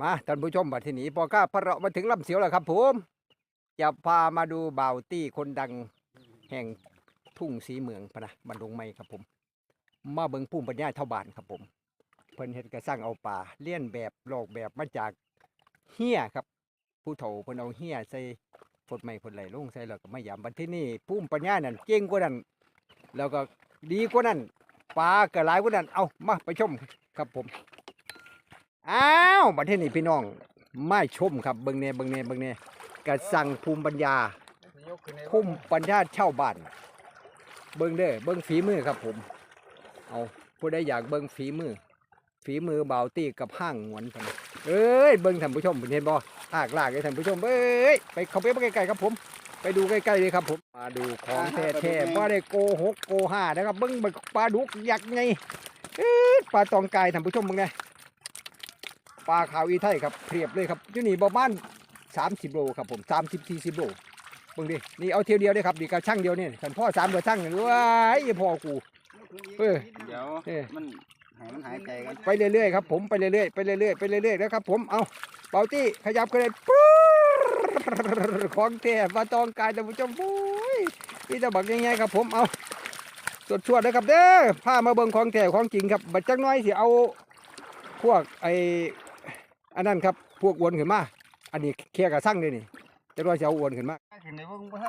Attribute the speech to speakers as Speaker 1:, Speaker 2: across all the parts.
Speaker 1: มาท่านผู้ชมบัดทีนี้พอก้าพระเราะมาถึงลำเสียวแล้วครับผมจะพามาดูบ่าวตี้คนดังแห่งทุ่งสีเมืองพนะบันดงไม้ครับผม มาเบิงภูมิปัญญาเท่าบานครับผม เพิ่นเฮ็ดกระสร้างเอาป่าเลี้ยนแบบลอกแบบมาจากเฮียครับ ผู้เฒ่าเพิ่นเอาเฮียใส่ฝดไม้ฝดไหลลงใส่แล้วก็มายามบัดที่นี่ภูมิปัญญานั่นเก่งกว่านั้นแล้วก็ดีกว่านั้นปลาก็หลายกว่านั้นเอามาไปชมครับผม อ้าวประเทศนี้พี่น้องไมาชมครับเบิงเน่เบิงเน่เบิงเน่กระสั่งภูมิปัญญาภูมิปัญญาเช่าวบ้านเบิงเด้อเบิงฝีมือครับผม เอาผู้ใดอยากเบิงฝีมือ ฝีมือเบาตีกับห้างหวนกันเอ้ยเบิงท่านผู้ชมเห็นบ่ลากลากเลยท่านผู้ชมเอ้ยไปเข้าไปใกล้ๆครับผม ไปดูใกล้ๆเลยครับผมมาดูของแท้ๆว่าได้โกหกโกห้านะครับเบิงเบิงปลาดุกยักษ์ไงเอ้ยปลาตองกายท่านผู้ชมเบิงไง ปลาขาวอีไทยครับเพียบเลยครับอยู่นี่ประมาณ30 โลครับผม30 40โลเบิ่งดินี่เอาเที่ยวเดียวได้ครับดีกับช่างเดียวนี่ฉันพ่อสามกับช่างนี่ว้ายพ่อกูเออ
Speaker 2: เดี๋ยว
Speaker 1: เออ
Speaker 2: มันให้มันหายใจกัน
Speaker 1: ไปเรื่อยๆครับผมไปเรื่อยๆไปเรื่อยๆไปเรื่อยๆนะครับผมเอาเบาตี้ขยับกันเลยปุ๊บของแท้ปลาตองกายท่านผู้ชมโอ้ยนี่จะบักยังไงครับผมเอาสดชวดนะครับเด้อพามาเบิ่งของแท้ของจริงครับบัดจักหน้อยสิเอาพวกไอ อันนั้นครับพวกอวนขึ้นมา อันนี้เคลียร์กับสั่งเลยนี่จะว่าจะเอาอวนขึ้นมา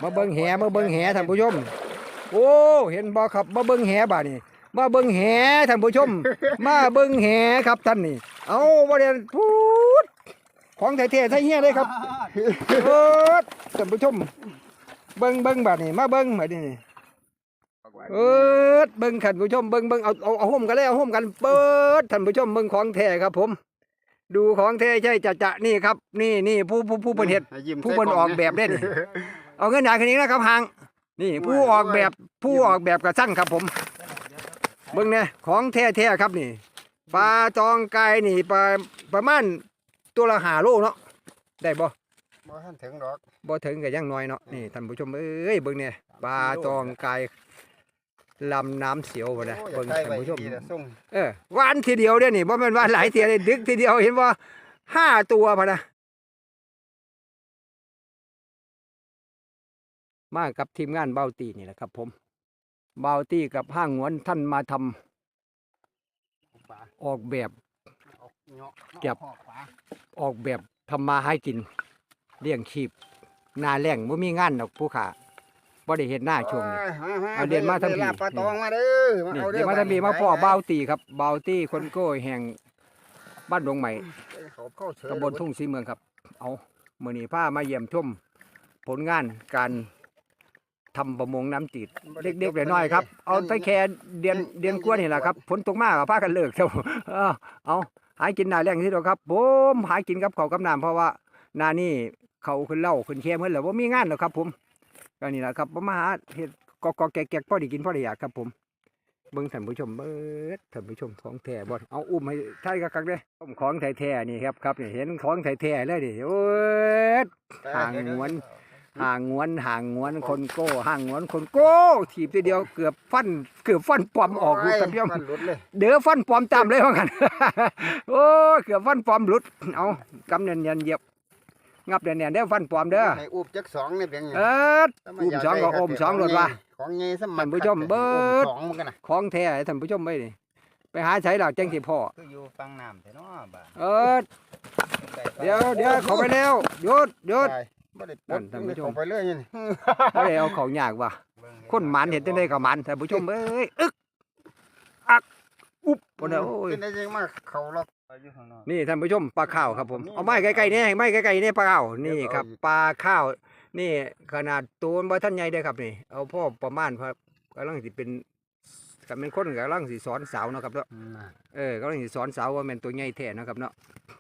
Speaker 1: มาเบิ่งแหมาเบิ่งแหท่านผู้ชม โอ้เห็นบ่ครับมาเบิ่งแหบ่านี่มาเบิ่งแหท่านผู้ชม มาเบิ่งแหครับท่านนี่ เอาบ่ได้พูดของแท้ๆไทยเฮียเลยครับเปิดท่านผู้ชม เบิ่งเบิ่งบ่านี่มาเบิ่งบานี่เปิดเบิ่งท่านผู้ชมเบิ่งเบิ่งเอาเอาเอาห่มกันเลยเอาห่มกันเปิดท่านผู้ชมเบิ่งของแท้ครับผม ดูของแท้ใช่จะจะนี่ครับ นี่นี่ผู้ผู้ผู้เป็นเฮ็ด
Speaker 2: ให้ยิ้ม
Speaker 1: ผู้
Speaker 2: ใส่
Speaker 1: เพิ่น
Speaker 2: กล้ง
Speaker 1: ออกแบบเด้นี่เอาเงินหาคืนนี้นะครับหางนี่ผู้ออกแบบผู้ออกแบบกระสั่งครับผมเบิ่งเนี่ยของแท้ๆครับนี่ปลาตองไก่นี่ปลาประมาณตัวละหาโลเนาะได้บ่
Speaker 2: บ่ทันถึงดอก
Speaker 1: บ่ถึงก็ยังน้อยเนาะนี่ท่านผู้ชมเอ้ยเบิ่งเนี่ยปลาตองไก่ ลำน้ำเสียวบ่นะ
Speaker 2: โอ้ย
Speaker 1: เบิ่ง
Speaker 2: อยาก
Speaker 1: ท่าน
Speaker 2: ได้
Speaker 1: ผู้ชม
Speaker 2: ไว้ดีนะส่ง
Speaker 1: เออหวานทีเดียวเด้อนี่บ่แม่นหวานหลายเทียเลยดึกทีเดียวเห็นบ่ห้าตัวพะนะมากับทีมงานเบาตีนี่แหละครับผมเบาตีกับห้างหวนท่านมาทำ
Speaker 2: ปลา
Speaker 1: ออกแบบ
Speaker 2: ออกเหาะ
Speaker 1: เก็บ
Speaker 2: ออกปลา
Speaker 1: ออกแบบทำมาให้กินเลี้ยงชีพหนาแรงบ่มีงานดอกผู้ขา บ่ได้เห็นหน้าช่วงนี้
Speaker 2: เอ้ยมามา
Speaker 1: เอาเรียนมาทำผี
Speaker 2: ลบปลาตองมาเด้อมา
Speaker 1: นี่
Speaker 2: เอาเด้
Speaker 1: เดี๋ยวมาทำมีมาพ่อเบาตีครับเบาตีคนโก้แห่งบ้านดงใหม่
Speaker 2: เขาเข้าเฉย
Speaker 1: ตำบลทุ่งสีเมืองครับ เอามือนีผ้ามาเยี่ยมชมผลงานการทำประมงน้ำจืดเด็กๆน้อยๆครับ เอาไปแค่เดือนเดือนกว่านี่แหละครับฝนตกมากผ้ากันเลิกเถอะเอาเอาหากินหนาแรงที่เดียวครับผมหากินกับเขาวกับน้ำเพราะว่าหนานี่เขาขึ้นเหล่าขึ้นแค่เมื่อไหร่ว่ามีงานหรอกครับ ผม ก็นี่แหละครับผมมาหาเห็ดกอกๆแกกๆพอได้กินพอได้อยากครับผมเบิ่งท่านผู้ชมเบิดท่านผู้ชมของแท้บ่เอาอุ้มให้ท่านกักๆเด้อต้มของแท้ๆนี่ครับครับนี่เห็นของแท้ๆเลยดิโอ้ยห่างงวนห่างงวนห่างงวนคนโก้ห่างงวนคนโก้ถีบทีเดียวเกือบฟันเกือบฟันปลอมออกอยู่ท่านผู้ชม
Speaker 2: มันหลุดเลย
Speaker 1: เด้อฟันปลอมตามเลยว่ากันโอ้ยเกือบฟันปลอมหลุดเอากำเนียนๆเหยียบ งับเนียนๆเด้อฟันปลอมเด้อ
Speaker 2: ให้อุบจักสองนี่เป็นไง
Speaker 1: เอิดอุ้มสองก็อมสองโลดว่ะ
Speaker 2: ของใหญ่สมั
Speaker 1: ท่านผู้ชมเบิด
Speaker 2: สองมันกันนะ
Speaker 1: ของแท้ให้ท่านผู้ชมไปนี่ไปหาใช้หลักจังสิพ่อ
Speaker 2: คืออยู่ฟังน้ำแต่เนาะบ้าน
Speaker 1: เอิดเดี๋ยวเดี๋ยวเข้าไปแล้วหยุดหยุด
Speaker 2: ใช่บ่ได้
Speaker 1: นั่นท่านผู้ชม
Speaker 2: เข้าไปเรื่อยนี่
Speaker 1: บ่ได้เอาเขายากว่ะคนหมันเห็นจังได๋ก็หมันท่านผู้ชมเอ้ยอึกอักอุ๊บบ่ได้โอ้ย
Speaker 2: เป็นได้ยังมาเขาล็อกไปอยู่ข้าง นอก
Speaker 1: นี่ท่านผู้ชมปลาข้าวครับผมเอาไม้ใกล้ๆนี่ไม้ใกล้ๆนี่ปลาข้าวนี่ครับปลาข้าว นี่ขนาดตัวมันบ่ทันใหญ่เด้อครับนี่ เอาพ่อประมาณครับกำลังสิเป็นก็เป็นคนกำลังสิสอนสาวเนาะครับเนาะ
Speaker 2: น่ะ
Speaker 1: เออกำลังสิสอนสาวว่าแม่นตัวใหญ่แท้เนาะครับเนาะ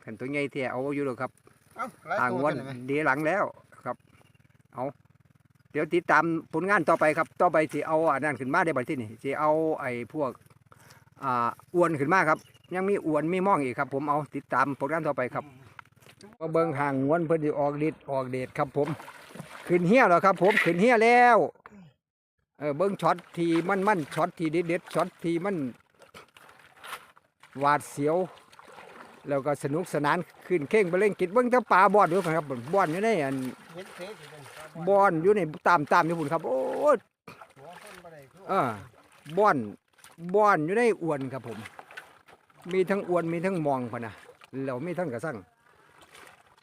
Speaker 1: คันตัวใหญ่แท้เอาอยู่แล้วครับ
Speaker 2: เอ้าหลาย
Speaker 1: ห่าง
Speaker 2: ตัว
Speaker 1: วัน
Speaker 2: จังเลยไหม
Speaker 1: ดีหลังแล้วครับ เอาเดี๋ยวติดตามผลงานต่อไปครับ ต่อไปสิเอาอันนั้นขึ้นมาได้บัดที่นี่สิเอาไอ้พวก อ่าอวนขึ้นมากครับ ยังมีอ้วนมีม่องอีกครับ ผมเอาติดตามผลงานต่อไปครับมาเบิ่งห่างงวนเพิ่นสิออกฤทธิ์ออกเดชครับ ผมขึ้นเฮียแล้วครับ ผมขึ้นเฮียแล้วเออเบิ่งช็อตทีมันมันช็อตทีเด็ดเด็ดช็อตทีมันหวาดเสียว แล้วก็สนุกสนานขึ้นเข่งไปเล่นกิจเบิ่งแต่ปลาบ่อนอยู่ครับบ่อนอยู่ในอันบ่อนอยู่ในตามตามอยู่พุ่นครับ โอ้ย
Speaker 2: หัวคนบ่ได้คือ
Speaker 1: เออบ่อน บ่อนอยู่ในอวนครับผม มีทั้งอวนมีทั้งมองพะนะแล้วมีทั้งกระสัง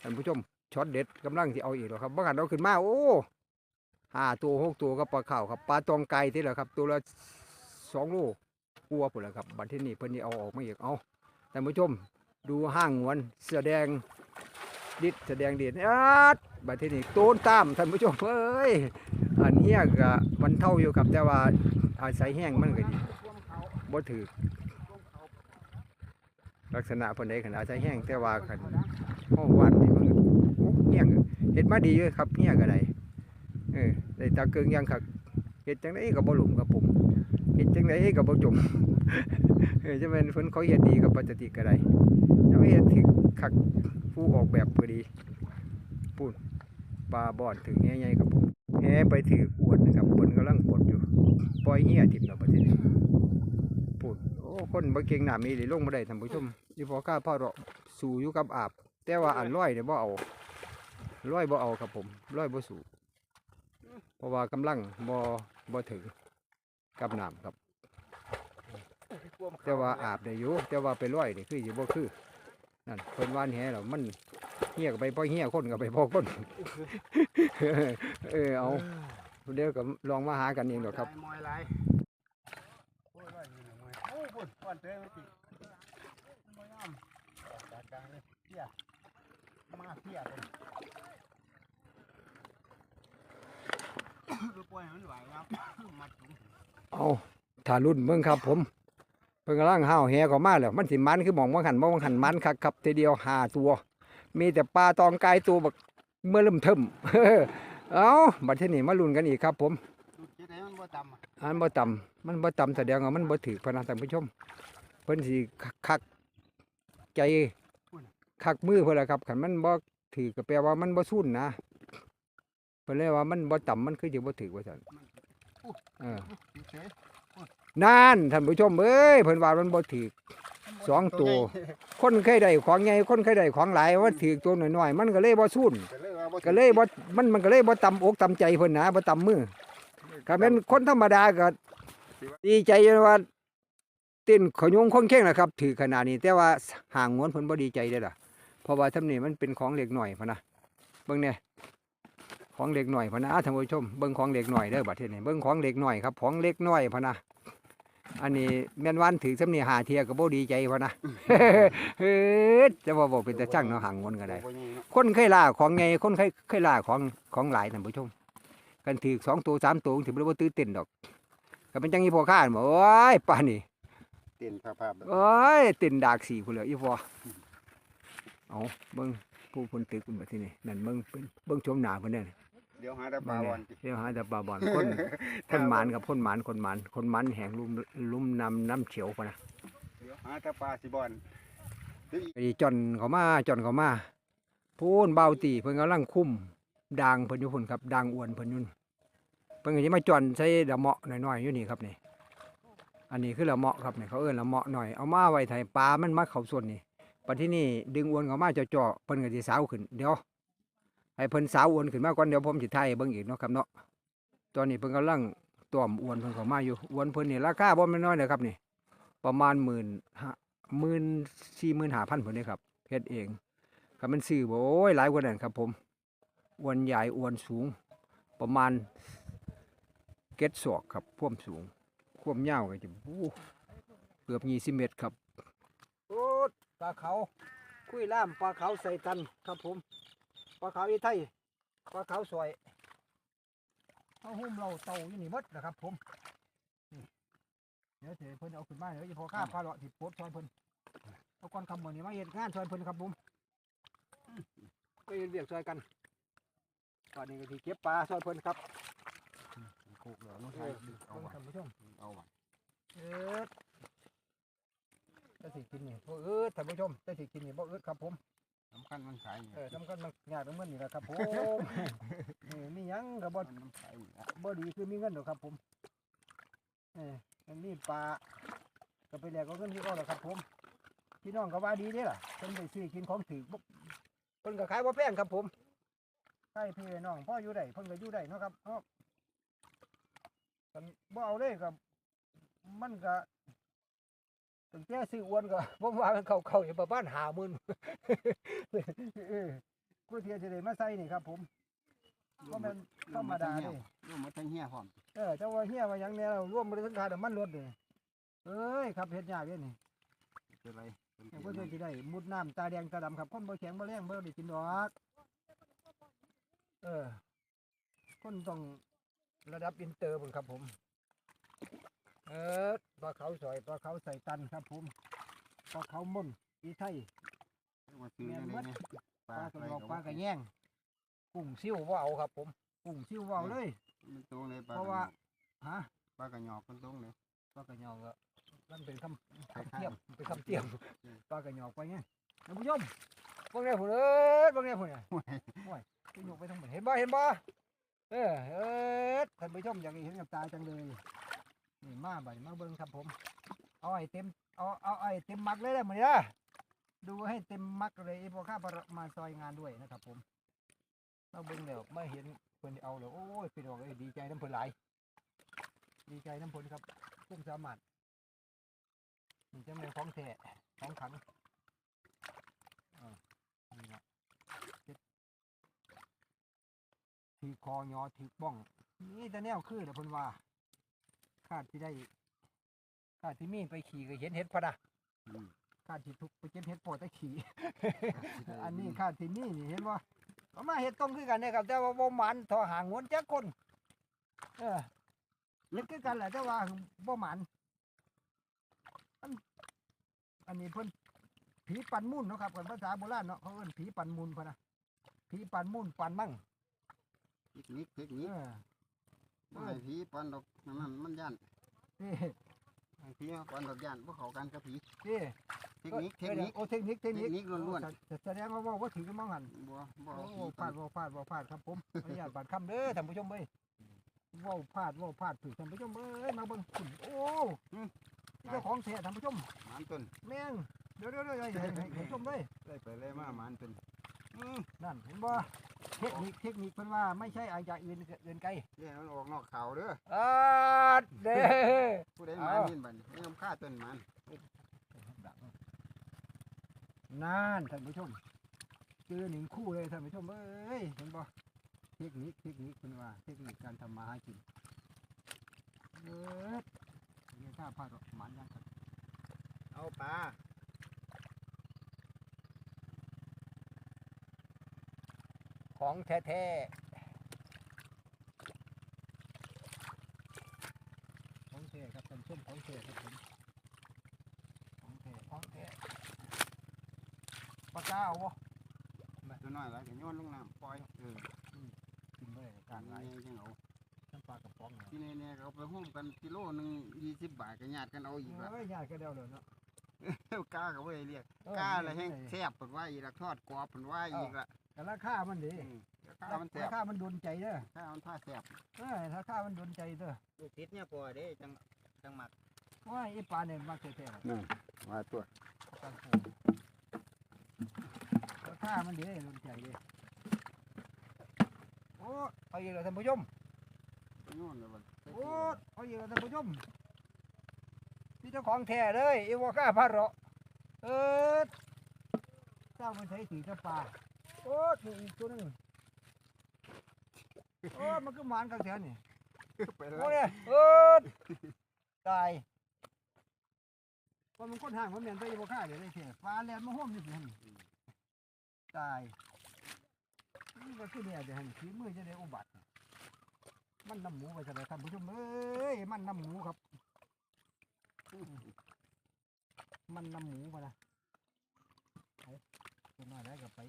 Speaker 1: ท่านผู้ชมช็อตเด็ดกำลังที่เอาอีกแล้วครับบางอันเอาขึ้นมาโอ้ห้าตัวหกตัวครับปลาเข้าครับปลาตองไก่ที่แหละครับ ตัวละสองโลกลัวพุ่นแหละครับบัดที่นี่เพิ่นนี่เอาออกมาอีกเอาท่านผู้ชมดูห้างวนแสดงดิดแสดงเดียดอาดบัดที่นี่โตนตามท่านผู้ชมเอ้ยอันเนี้ยก็มันเท่าอยู่ครับแต่ว่าอาศัยแห้งมันก็ดี บ่ถือลักษณะเพิ่นได้ขนาดอาศัยแห้งแต่ว่าคันห้องวันนี่มันก็เฮี้ยงเฮ็ดมาดีอยู่ครับเฮี้ยก็ได้เออได้ตาเกิงยังคักเฮ็ดจังไดก็บ่หลุมครับผมเฮ็ดจังไดก็บ่จมเออจะเป็นเพิ่นเขาเฮ็ดดีกับปกติก็ได้จะไม่เห็นถึงขักผู้ออกแบบพอดีปูนปลาบอนถึงแห่ใหญ่ครับผมแห่ไปถืออวนนะครับเพิ่นกำลังปลดอยู่ปล่อยเหี้ยถิ่มเราประเทศ คนบ่เก่งหนามีเลยลงมาได้ท่านผู้ชมอยู่พอข้าพ่อเราสู่อยู่กับอาบ แต่ว่าอันร้อยเนี่ยบ่เอาร้อยบ่เอาครับผมร้อยบ่สู่เพราะว่ากำลังบ่บ่ถึงกับน้ำครับ แต่ว่าอาบได้อยู่แต่ว่าไปร้อยนี่คือสิบ่คือนั่นเพิ่นว่านแหแล้วมันเฮียกไปพ่อเฮียคนก็ไปพ่อคนเออเอาเดี๋ยวก็ลองมาหากันเองดอกครับ
Speaker 2: พุ่นก่อนเตยไม่ติบ่ยอมออกจากกลางเลยเพี้ยมาเพี้ยพุ่นดูปล่อยมันไหวครับมัดถุง
Speaker 1: เอาถ้ารุ่นเบิ่งครับผมเพิ่นกำลังห้าวแหเข้ามาแล้วมันสิมันคือหมองบ่หันบ่หันมันคักครับทีเดียวห้าตัว มีแต่ปลาตองกายตัวบักเมื่อเริ่มเทิมเอาบัดทีนี้มาลุ้นกันอีกครับผม
Speaker 2: ดูเจ๊ไหนมันบ่ต่ำอะ
Speaker 1: อันบ่ต่ำ มันบ่ต่ำแสดงว่ามันบ่ถือพะนะท่านผู้ชม เพิ่นสิคักใจคักมือเพิ่นล่ะครับคันมันบ่ถือก็แปลว่ามันบ่สู้นนะเพิ่นเลยว่ามันบ่ต่ำมันคือสิบ่ถือว่าซั่นเออ
Speaker 2: เฉย
Speaker 1: นั่นท่านผู้ชมเอ้ยเพิ่นว่ามันบ่ถือ
Speaker 2: ๆ
Speaker 1: สองตัว คนเคยได้ของใหญ่คนเคยได้ของหลายว่าถือตัวน้อยๆมันก็เลยบ่สู้น
Speaker 2: ก็เลยว่าบ่
Speaker 1: ก็เลยบ่มันมันก็เลยบ่ต่ำอกต่ำใจเพิ่นนะบ่ต่ำมือถ้าเป็นคนธรรมดาก็ ดีใจอยู่ว่าเต้นขยงคนเข่งนะครับ ถือขนาดนี้แต่ว่าห่างงวนเพิ่นบ่ดีใจเด้อล่ะเพราะว่าทำนี่มันเป็นของเล็กหน่อยพะนะเบิ่งเนี่ยของเล็กหน่อยพะนะท่านผู้ชมเบิ่งของเล็กหน่อยเด้อบัดทีนี้เบิ่งของเล็กหน่อยครับของเล็กน้อยพะนะอันนี้แม่นวันถือสำนี่หาเทียก็บ่ดีใจพะนะเฮ้ยจะว่าบ่เป็นตาช่างเนาะห่างงวนก็ได้
Speaker 2: บ่ใหญ่เนาะ
Speaker 1: คนเคยล่าของไงคนเคยเคยล่าของของหลายท่านผู้ชมกันถือสองตัวสามตัวถือว่าตื้อเต้นดอก ก็เป็นจังอีพอข้านบอกโอ้ยป่านนี่
Speaker 2: เต้นภาพๆแบบ
Speaker 1: โอ้ยเต้นดากสี่คนเลยอีพอเอาเบิ้งผู้คนตึกคนแบบที่นี่นั่นเบิ้งเป็นเบิ้งชมหนาเพิ่นเนี่ย
Speaker 2: เดี๋ยวหาแต่ปลาบอลติ
Speaker 1: เดี๋ยวหาแต่ปลาบอลคนคนหมานกับคนหมานคนหมานคนหมานแห่งลุ่มลุ่มน้ำน้ำเฉียวพะนะ
Speaker 2: เดี๋ยวหาแต่ปลาสิบอลเดี๋ยวอีก
Speaker 1: ไอ้จอนเขามาจอนเขามาพูนเบาตีเพิ่นกำลังคุ้มด่างเพิ่นอยู่พุ่นครับด่างอ้วนเพิ่นอยุ่นเพิ่นก็สิมาจอนใส่ละเหมาะหน่อยๆอยู่นี่ครับนี่ อันนี้คือละเหมาะครับนี่เขาเอิ้นละเหมาะหน่อยเอามาไว้ไถปลามันมาเข้าส่วนนี่ปัจที่นี่ดึงอวนเขามาเจาะๆเพิ่นก็สิสาวขึ้นเดี๋ยวให้เพิ่นสาวอวนขึ้นมาก่อนเดี๋ยวผมสิถ่ายเบิ่งอีกเนาะครับเนาะตอนนี้เพิ่นกำลังต้อมอวนเพิ่นเข้ามาอยู่อวนเพิ่นนี่ราคาบ่แม่นน้อยเลยครับนี่ ประมาณหมื่นห้าหมื่นสี่หมื่นห้าพันผมนี่ครับเฮ็ดเองครับมันซื้อบ่โอ้ยหลายกว่านั้นครับผมอวนใหญ่อวนสูงประมาณ เก็ดศอกครับพ่วามสูงความยาวก็จะโอ้เกือบยี่สิบเมตรครับโอ้ปลาเขาคุยล่ามปลาเขาใส่ตันครับผมปลาเขาอีไทยปลาเขาสวยเขาหุ้มเราเต่าอยู่นี่หมดนะครับ ผมเดี๋ยวเถเพิ่นเอาขึ้นมาเดี๋ยวจะพอข้าพาเลาะที่โพดซอยเพิ่นเอาก่อนคำมื้อนี้มาเฮ็ดงานซอยเพิ่นครับผมก็เฮ็ดเวียกซอยกันตอนนี้ก็สิเก็บปลาซอยเพิ่นครับ
Speaker 2: โคกเหลือมัน
Speaker 1: เอ
Speaker 2: ใช่
Speaker 1: อ
Speaker 2: เอา
Speaker 1: เอา
Speaker 2: ว่ะ
Speaker 1: ท่านผู้ชม
Speaker 2: เอาว่ะ
Speaker 1: เอิดจะสิกินนี่บ่เอิดท่านผู้ชมจะสิกินนี่บ่เอิดครับผม
Speaker 2: สำคัญมันขายอยู่
Speaker 1: เออสำคัญมันยากตรงเงินนี่แหละครับผมนี่มีหยังก็บ่
Speaker 2: มันขายอยู่อะ
Speaker 1: บ่ดีคือมีเงินดอกครับผมเออมันมีปลาก็ไปแลกเอาเงินที่เอาแหละครับผมพี่น้องก็ว่าดีเด้ล่ะเพิ่นได้ซื้อกินของถือบ่
Speaker 3: เพิ่นก็ขายบ่แพงครับผม
Speaker 1: ใช่พี่น้องพ่ออยู่ได้เพิ่นก็อยู่ได้เนาะครับเนาะ กันบ่เอาเลยก็มันก็
Speaker 3: ถึงแค่ซื้ออ้วนก็ผมว่ามันเข้าเข้าอยู่ประมาณ50,000
Speaker 1: เออกูเทียจะได้มาใส่นี่ครับ ผมก็เป็นธรรมดาเด้
Speaker 4: ร่วมมาทั้งเฮียพร้อม
Speaker 1: เออเจ้าว่าเฮียว่าหยังเนี่ยเราร่วมบริษัทค่าน้ำมันรถนี่เอ้ยครับเฮ็ดยากเด้นี่
Speaker 4: เป็นไร
Speaker 1: แข่งบ่เคยสิได้มุดน้ำตาแดงตาดำครับคนบ่แข็งบ่แรงบ่ได้กินดอกเออคนต้อง
Speaker 3: ระดับอินเตอร์พุ่นครับผม
Speaker 1: เออปลาเขาสอยปลาเขาใส่ตันครับผมปลาเขาม่นอีไทย
Speaker 4: มาซื้ออะไรเนี่ย
Speaker 1: ปลากระบอกปลากระแยง
Speaker 3: กุ้งซิ่วบ่เอาครับ ผม
Speaker 1: กุ้งซิ่วเว้าเลย
Speaker 4: มันตรงเลยปลา
Speaker 1: เพราะว่าฮะ
Speaker 4: ปลากระหยอกมันตรงเลย
Speaker 1: ปลากระยองก็มันเป็นคำ
Speaker 4: คล้าย
Speaker 1: คำเทียมเป็นคำเทียมปลากระยองไปไงท่านผู้ชม
Speaker 3: พวกนี้พุ่นเอ้ยพวกนี้พุ่นน่ะ
Speaker 1: จะยกไปทั้งหมด
Speaker 3: เห็นบ่เห็นบ่
Speaker 1: เออเออท่านผู้ชมอยากเห็นกับตาจังเลยนี่มาบ่มาเบิ่งครับผม เอาไอ้เต็มเอาเอาไอ้เต็มมักเลยได้อมื้อนี้นะดูให้เต็มมักเลยไอ้พวกข้ามาซอยงานด้วยนะครับ ผมเราเบิ่งแล้วไม่เห็นเพิ่นเอาแล้วโอ้ยพี่น้องเอ้ยดีใจน้ำเพิ่นหลดีใจน้ำเพิ่นครับคุ้มสามารถนี่จะเป็นของแท้ของขังอ่านี่นะเจ็ด ถือคอยอถือบ้องนี่แต่แนวคือเดี๋ยวเพิ่นว่าคาดที่ได้คาดที่มีไปขี่ก็เห็นเห็ดพะนะ
Speaker 4: ๆอืม
Speaker 1: คาดที่ทุกไปเก็บเห็ดพอแต่ขี่ อันนี้คาดที่นี่นี่เห็นว่าเอามาเห็ดต้มคือกันเนี่ยครับ แต่ว่าบ่หมันทอหางงวนจักคน เออเล็กคือกันแหละแต่ว่าบ่หมันอันอันนี้เพิ่นผีปันมุ่นเนาะครับกันภาษาโบราณเนาะเขาเอิ้นผีปันมุนพะนะผีปันมุ่นปันมั่ง
Speaker 4: เทคนิคเทค
Speaker 1: เอ
Speaker 4: นิค
Speaker 1: อ
Speaker 4: บ่ให้ผีปันดอกนั่นมันย่าน
Speaker 1: นี่
Speaker 4: ให้ผีปันดอกย่านบ่เข้ากันกับผี
Speaker 1: นี่
Speaker 4: เทคนิคเทคนิค
Speaker 1: โอ้เทคนิคเทค
Speaker 4: เท
Speaker 1: นิ
Speaker 4: ค
Speaker 1: ค
Speaker 4: นิคล้วน
Speaker 1: ๆแสดงว่าว่าว่าถือกันมั้งหัน
Speaker 4: ๆบ่บ่
Speaker 1: โอ้
Speaker 4: เอาผี
Speaker 1: พลาดว่าพลาดว่าพลาดครับผมอนุญาตบาดคำเด้อท่านผู้ชมเอ้ยว่าพลาดว่าพลาดถือท่านผู้ชมเอ้ยมาเบิ่งขุนโอ้นี่เจ้าของแท้ท่านผู้ชม
Speaker 4: หมันต้น
Speaker 1: แม่งเดี๋ยวเดี๋ยวเดี๋ยวให้ให้ให้ชมเลย
Speaker 4: ไล่ไปไล่มาหมันต้นอืม
Speaker 1: นั่นเห็นบ่ เทคนิคเทคนิคเพิ่นว่าไม่ใช่อาจากอื่นอื่นไกล
Speaker 4: เดี๋ยวมันออกนอกเขาเด้อ
Speaker 3: อ่าเด้
Speaker 4: ผู้ใดหมันนี่บัดนี้ให้นำค่าต้นหมัน
Speaker 1: นั่นท่านผู้ชมเจอหนึ่งคู่เลยท่านผู้ชมเอ้ยเห็นบ่เทคนิคเทคนิคเพิ่นว่าเทคนิคการทำมาหากินเออนี่ถ้าพลาดหรอกหมันยังครับ
Speaker 4: เอาปลา
Speaker 3: ของแท้
Speaker 1: ของเทครับท่านผู้ชมของเทครับผมของเทของเทปลากาเอาบ่
Speaker 4: ตัวน้อยหลายก็โยนลงน้ำปล่อยเออ
Speaker 1: กินเลยกา
Speaker 4: การร
Speaker 1: ไร
Speaker 4: ไรจังเอา
Speaker 1: น้ำปลากระป๋อง
Speaker 4: ที่แน่ๆก็เอาไปหุ้มกันกิโลหนึง20บาทก็ญาติกันเอาอีกละ
Speaker 1: เอ้ยยากก็เดียวเลยเนาะ
Speaker 4: กล้าก็บ่ได้เรียก
Speaker 1: เออก
Speaker 4: ล้าอะไรแห้ง
Speaker 1: นี่
Speaker 4: แซ่บเพิ่นว่าอีกละทอดกรอบเพิ่นว่าอีกละ
Speaker 1: แต่ราคามันดี
Speaker 4: อืมกล้ามันแซ่
Speaker 1: รา
Speaker 4: บ
Speaker 1: คามันโดนใจเด้อ
Speaker 4: ถ้ามันท่าแซ่บ
Speaker 1: เอ้ยราคามันโดนใจเด้อ
Speaker 4: ลูกติดเนี่ยพอเด้จังจังหมัก
Speaker 1: ว่าไอ้ปลาเนี่ยมาแท้ๆ
Speaker 4: นั่นว่าตัว
Speaker 1: กันโผราคามันดีโดนใจเด้อ
Speaker 3: ๆโอ้เอาอีกแล้วท่านผู้ชม
Speaker 4: โน่นเลยบ่
Speaker 1: โอ้เอาอยู่ท่านผู้ชม
Speaker 3: พี่เจ้าของแท้เลยอีวอก้าพาเราะ
Speaker 1: เออเจ้ามันใช้สีกระปลาโอ้นี่อีกตัวหนึงโอ้มันก็หมานกันแถวนี่
Speaker 4: ไปเล
Speaker 3: โอ้
Speaker 4: ย
Speaker 3: เนี่ยเออตาย
Speaker 1: ว่ามันคนห่างมันเหม็นไปอยู่บ่ค่าเดี๋ยวได้แค่ปลาแลนมาห้อมอยู่หั่นตายนี่ก็คือเนี่ยเดี๋ยวหั่นฝีมือจะได้อุบัติ มันน้ำหมูไปซะแล้วท่านผู้ชมเอ้ยมันน้ำหมูครับ มันน้ำหมูมานะเอาตัวน้อยได้กับไป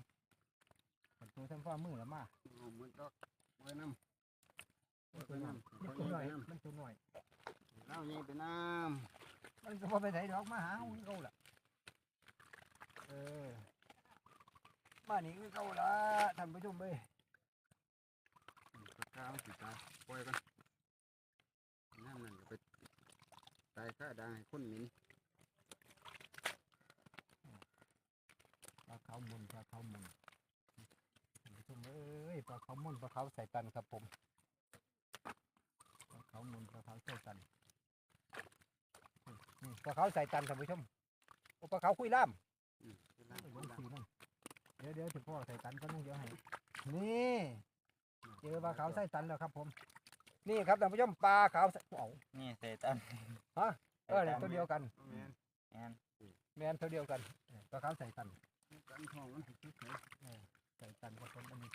Speaker 1: เอาตัวทำฟ้ามือแล้วมา
Speaker 4: เอามันก็ไว้น้ำ
Speaker 1: มัน
Speaker 4: ไว้
Speaker 1: ตัวน้อย
Speaker 4: น้ำ
Speaker 1: มัน
Speaker 4: ไว้
Speaker 1: ตัวน้อย
Speaker 4: น้
Speaker 1: มันตัวน้อยำ
Speaker 4: เล่าใหญ่ไปน้
Speaker 1: มันก็พอไปไหนดอกมาหาเอาคือเก่าล่ะ เออมานี่คือเก่าละท่านผู้ชมเอ้ยำ
Speaker 4: กล้ามันสิตายปล่อยกันน้ำนั่นก็ไป ตายข้าดังให้คนเหม็น
Speaker 1: เขาวมุนปลาเขาวมุนท่านผู้ชมเอ้ยปลาเขาวมุนปลาเขาวใส่ตันครับผมปลาเขาวมุนปลาเขาวใส่ตันนี่ปลาเขาวใส่ตันท่านผู้ชมโอ้ปลาเขาวคุยล่าม
Speaker 4: อืมเวลา
Speaker 1: เดี๋ยว
Speaker 4: คนดัง
Speaker 1: สีนั่นเดี๋ยวเดี๋ยวถึงพ่อใส่ตันก็ต้องเดี๋ยวให้นี่เจอปลาขาวใส่ตันแล้วครับผม นี่ครับท่านผู้ชมปลาขาวใส่โอ้า
Speaker 5: นี่ใส่ตัน
Speaker 1: ฮะเออเนี่ยตัวเดียวกัน
Speaker 4: แม่น
Speaker 5: แอน
Speaker 1: แมนตัวเดียวกันเออปลาขาวใส่ตัน
Speaker 4: กันทองมันสิเฉย
Speaker 1: ใส่ตันครับผมอันนี้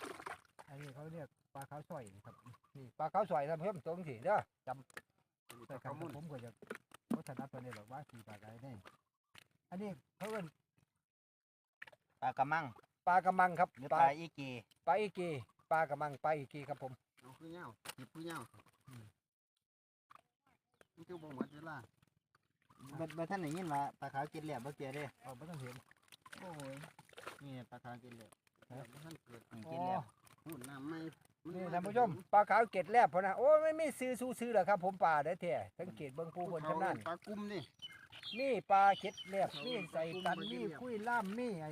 Speaker 1: อันนี้เขาเรียกปลาขาวสอยครับนี่ปลาขาวสอยท่านผู้ชมตรงสีเด้อจ
Speaker 4: ๆอันนี้ำป
Speaker 1: ใส่
Speaker 4: ลา
Speaker 1: ครั
Speaker 4: ข้า
Speaker 1: บ
Speaker 4: วมุน
Speaker 1: ผมก็จะวัฒนธรรมตัวนี้หรอกว่าสีปลาอะไรนี่อันนี้เขาเรียก
Speaker 5: ปลากระมัง
Speaker 1: ปลากระมังครับ
Speaker 5: หรือ
Speaker 1: ป
Speaker 5: ป
Speaker 1: ลา
Speaker 5: ลาอีกี
Speaker 1: ปลาอีกีปลากระมังปลาอีกีครับผม
Speaker 4: เอาคือเหย้าหยิบคือเหย้า
Speaker 1: อื ม
Speaker 4: มันคือบ่หมดเวลา
Speaker 5: บ่บ่ท่านได้ยินว่าปลาขาวกินแหลบบ่เกียเด้
Speaker 1: เอาไม่ต้องเห็น
Speaker 5: โอ้ยนี่ปลาขาวกินแหลบ
Speaker 4: แต่บ่ทันเกิด
Speaker 5: อืม
Speaker 1: อ๋
Speaker 5: กิ
Speaker 1: อน
Speaker 5: แหลบ
Speaker 4: หุ่นน้ำไม่มั
Speaker 1: นี่
Speaker 4: มา
Speaker 1: ท่านผู้ชมปลาขาวเกล็ดแลบพอนะโอ้ยไม่ไม่ซื้อสู้ซื้อหรอกครับ ผมปลาได้แท้สังเกตเบิ่งผู้บน
Speaker 4: เขา
Speaker 1: ชำนาญ
Speaker 4: ปลากุ้มนี่
Speaker 1: นี่ปลาเข็ดแลบนี่ใส่ตัน
Speaker 4: เขา
Speaker 1: นี่
Speaker 4: เรียก
Speaker 1: คุยล่ามนี่ไอ้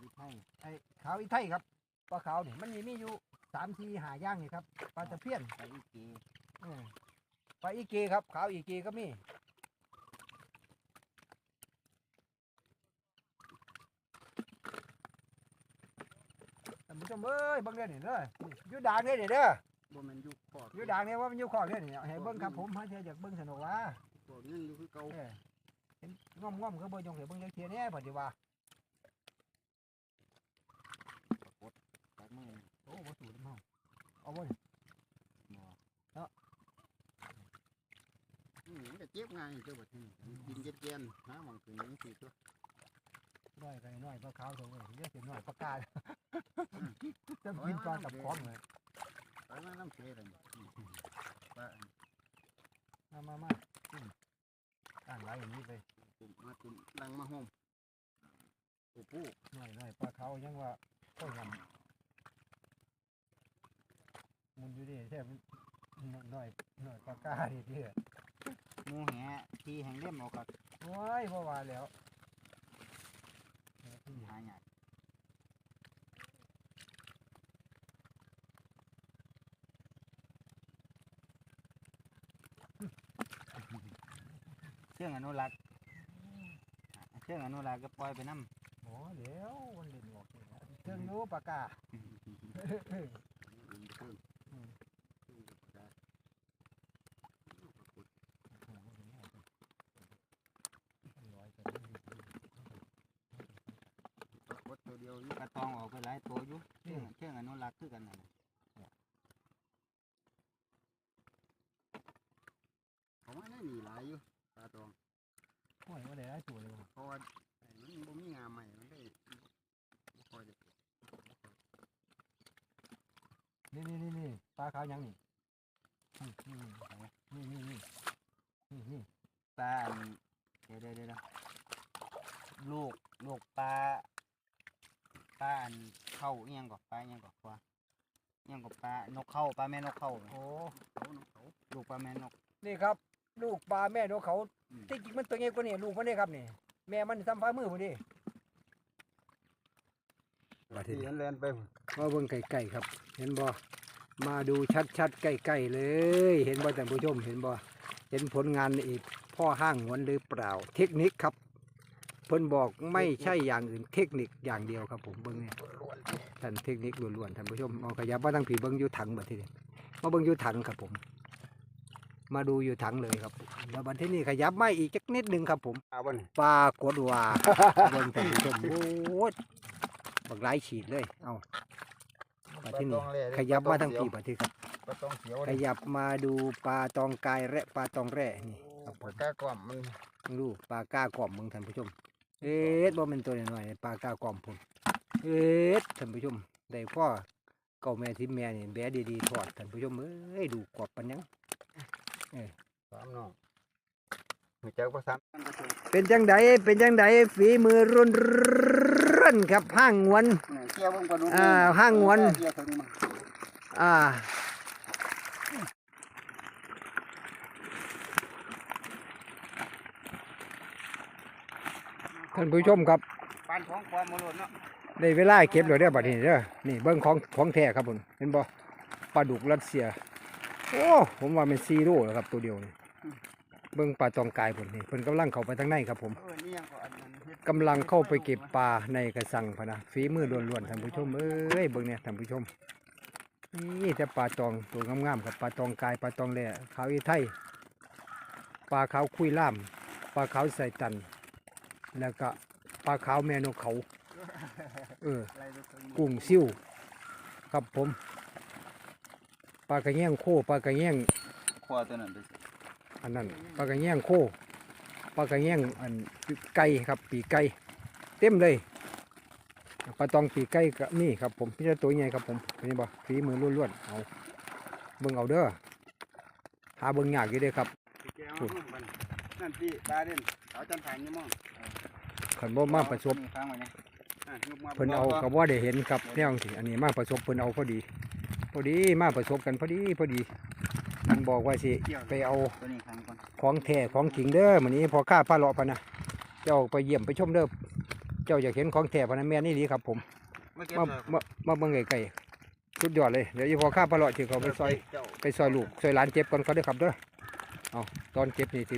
Speaker 5: อีไทย
Speaker 1: ไอ้ขาวอีไทยครับปลาขาวนี่มันมีมีอยู่สามทีหาย่างนี่ครับปลาตะเพียน
Speaker 5: ปลาอีกี
Speaker 1: เออป ลาอีกีครับ ขาวอีกีก็มีท่านผู้ชมเอ้ยเบิ่งเด้อนี่เด้ออยู่ด่างเด้อนี่เด้อ
Speaker 4: บ่แม่นอยู่ขอด
Speaker 1: อยู่ด่างเนี่ยว่ามันอยู่ขอกเด้อนี่ให้เบิ่งครับผมให้เธออยากเบิ่งสนุกว่า
Speaker 4: ขอดยังอยู่คือเก่า
Speaker 1: เออเห็นง่อมง่อมๆเขาเบิ่งยงเห็นเบิ่งจักเทียเนี่ยพอดีว่า
Speaker 5: ปลากมือ
Speaker 1: โอ้บ่สูดน้ำเฮาเอาบ่
Speaker 5: บ่
Speaker 4: มมันก็เจ็บง่ายเจ้าบัดนี้กินเจ็ดแกนหาหวังถึงจังซี่ตัว
Speaker 1: น้อยไปน้อยปลาขาวตัวเอ้ยเรียกเป็นน้อยปลากาจะกินปลากับของเลย
Speaker 4: ไปมาน้ำเสเลยอืมปลา
Speaker 1: มามามาอืมอ่านไรอย่างนี้ไป
Speaker 4: ตุ่มมาตุ่มลังมาห่มโอ้ผู้
Speaker 1: น้อยน้อยปลาขาวยังว่าข้าวยำมันอยู่ดิแค่น้อยน้อยปลากาดิเด้อ
Speaker 5: ห มูแหที่แห่งเล่มเอากับ
Speaker 1: โอ้ยบ่ว่าแล้ว
Speaker 5: หายากเชื่องอนุรักษ์เชื่องอนุรักษ์ก็ปล่อยไปน้ำ
Speaker 1: โอ้เดี๋ยวมันเล่นออกเลยนะเครื่องรู้ปลากา
Speaker 4: อืมเครื่องอืมได้
Speaker 1: ร้อยไป
Speaker 4: ปรากฏตัวเดียวอยู่
Speaker 5: กระตองออกไปหลายตัวอยู่เชื่องเชื่องอนุรักษ์ คือกันนั่นน่ะ
Speaker 4: เขาว่าได้หนีหลายอยู่ปลาตอง
Speaker 1: โอ้ยว่าได้หลายตัวเลยว่ะ
Speaker 4: เพราะว่าไอ้มันบ่มีงามใหม่มันได้บ่ค่อยได้
Speaker 1: นี่นี่นี่นี่ปลาขาวยังนี่นี่นี่นี่นี่นี่นี่
Speaker 5: ปลาอันเดี๋ยวเดี๋ยวเดี๋ยวลูกลูกปลาปลาอันเข้าเอียงกับปลาเอียงกับปลาเอี ยงกับปลานกเข้าปลาแม่นกเข้า
Speaker 1: โอ้
Speaker 4: เขานกเขา
Speaker 5: ลูกปลาแม่นก
Speaker 1: นี่ครับ ลูกปลาแม่นกเขา
Speaker 5: อืม
Speaker 1: ที่จริงมันตัวเงี้ยกว่านี่ลูกมันนี่ครับนี่ แม่มันซ้ำฟ้ามือพอดี
Speaker 4: ที่เห็นแลนไป
Speaker 1: มาเบิ่งไก่ๆครับ เห็นบ่มาดูชัดๆใกล้ๆเลย เห็นบ่ท่านผู้ชมเห็นบ่เห็นผลงานอีกพ่อห้างหวนหรือเปล่า เทคนิคครับ เพิ่นบอกไม่ใช่อย่างอื่นเทคนิคอย่างเดียวครับผมเบิ่งนี่ ท่านเทคนิคล้วนๆท่านผู้ชมเอาขยับมาทางผีเบิ่งอยู่ถังบัดทีนี้มาเบิ่งอยู่ถังครับผม มาดูอยู่ถังเลยครับแล้วบัดทีนี้ขยับมาอีกจักนิดหนึงครับผม
Speaker 4: อาบ่น
Speaker 1: ปรากฏว่าเบิ่งท่านผู้ชมโอ้ยบักหลายฉีดเลย เอาบัดที่นี่ขยับมาทางปีบัดที่ครับ
Speaker 4: ปลาตองเขียว
Speaker 1: ขยับมาดูปลาตองกายและปลาตองแร่นี่ครับผ
Speaker 4: ปลามกากล่อมมัน
Speaker 1: ดูปลาก้ากล่อมมึงท่านผู้ชม เอ๊ะบ่เป็นตัวน้อยๆปลาก้ากล่อมผม เอ๊ะท่านผู้ชมได้พ่อเก่าแม่ที่แม่นี่แบะดีๆทอดท่านผู้ชมเอ้ยดูกรอบปันยัง
Speaker 4: สามน้องหัวใจก็สาม
Speaker 1: เป็นจังไดเป็นจังไดฝีมือรุนร่นครับห้างงวน
Speaker 4: เกี่ยวเบิ่งปลาดุก
Speaker 1: อ่าห้างงวน
Speaker 4: เกี่ยวถึงมัน
Speaker 1: อ่าท่านผู้ชมครับ
Speaker 4: ไปา
Speaker 5: นของความมรดเนาะ
Speaker 1: ได้เวลาเก็บแล้วเด้อบัดนี้เด้อนี่เบิ่งของของแท้ครับผมเห็นบ่ปลาดุกรัสเซีย โอ้ผมว่ามันซีโร่แล้วครับตัวเดียวนี่เบิ่งปลาตองกายพุ่นนี่เพิ่นกำลังเข้าไปทางในครับผมกำลังเข้าไปเก็บปลาในกระสังพะนะฝีมือล้วนๆท่านผู้ชมเอ้ยเบิ่งเนี่ยท่านผู้ชมนี่แต่ปลาตองตัวงามๆครับปลาตองกายปลาตองแหล่ขาวอีไทยปลาขาวคุยล่ามปลาขาวใส่ตัน แล้วก็ปลาขาวแมนกเขา เออ
Speaker 5: อะไรตัวคน
Speaker 1: กุ้งซิ่วครับผมปลากระแยงโคปลากระแยง
Speaker 5: ครัวตัวนั้นไป
Speaker 1: อันนั้นปลากระแยงโคปลากระแยงอันไก่ครับ ปีกไก่เต็มเลยปลาตองปีกไก่ก็นี่ครับผมพี่ตัวใหญ่ครับผมเห็นบ่ฝีมือล้วนๆเอาเบิ่งเอาเด้อหาเบิ่งยากอยู่เด้อครับ
Speaker 5: แกเอาหุ้มมันนั่นพี่ปลาเด่นเขาจันทายนี่มั่ง
Speaker 1: ขันบ่มาประสบ
Speaker 5: นี่ข้างไว้นะอะยกมา
Speaker 1: เพิ่นเอากับว่าได้เห็นครับแนวสิอันนี้มาประสบเพิ่นเอาพอดี พอดีมาประสบกันพอดีพอดีมันบอกว่าสิไปเอา
Speaker 5: ตัวนี้ข้างก่อน
Speaker 1: ของแท้ของจริงเด้อมื้อนี้พอข้าพาเลาะพะนะเจ้าไปเยี่ยมไปชมเด้อเจ้าอยากเห็นของแท้พะนะแม่นอี่ดีครับ ผม
Speaker 5: มาเก็บ
Speaker 1: มา
Speaker 5: เลย
Speaker 1: มามาเบิ่งไกลๆสุดยอดเลยเดี๋ยวอีพอข้าพาเลาะสิเขาไปซอย
Speaker 5: เจ้า
Speaker 1: ไปซอยลูกซอยหลานเจ็บก่อนเขาเด้อครับเด้อเอาตอนเจ็บนี่สิ